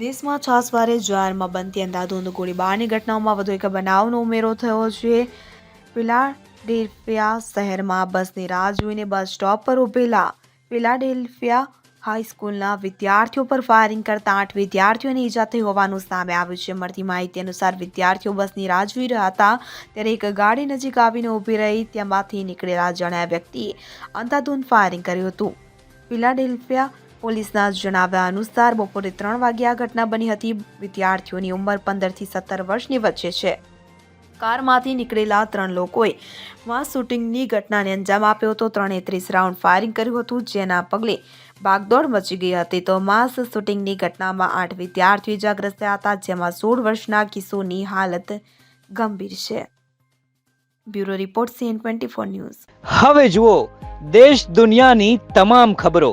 દેશમાં છાસવારે જાહેરમાં બનતી અંધાધૂંધ ગોળીબારની ઘટનાઓમાં વધુ એક બનાવનો ઉમેરો થયો છે. ફિલાડેલ્ફિયા શહેરમાં બસની રાહ જોઈને બસ સ્ટોપ પર ઊભેલા ફિલાડેલ્ફિયા હાઈસ્કૂલના વિદ્યાર્થીઓ પર ફાયરિંગ કરતા આઠ વિદ્યાર્થીઓને ઈજા થઈ હોવાનું સામે આવ્યું છે. મળતી માહિતી અનુસાર વિદ્યાર્થીઓ બસની રાહ જોઈ રહ્યા હતા ત્યારે એક ગાડી નજીક આવીને ઊભી રહી તેમાંથી નીકળેલા જણાયા વ્યક્તિએ અંધાધૂંધ ફાયરિંગ કર્યું હતું. ફિલાડેલ્ફિયા પોલીસના જણાવ્યા અનુસાર બપોરે ત્રણ વાગે આ ઘટના બની હતી. વિદ્યાર્થીઓની ઉંમર પંદરથી સત્તર વર્ષની વચ્ચે છે. કારમાંથી નીકળેલા ત્રણ લોકોએ માસ શૂટિંગની ઘટનાને અંજામ આપ્યો હતો. ત્રણે ત્રીસ રાઉન્ડ ફાયરિંગ કર્યું હતું, જેના પગલે ભાગદોડ મચી ગઈ હતી. તો માસ શૂટિંગની ઘટનામાં આઠ વિદ્યાર્થીઓ ઇજાગ્રસ્ત હતા, જેમાં સોળ વર્ષના કિશોરની હાલત ગંભીર છે. Bureau report CN twenty four news. હવે જુઓ, દેશ દુનિયાની તમામ ખબરો.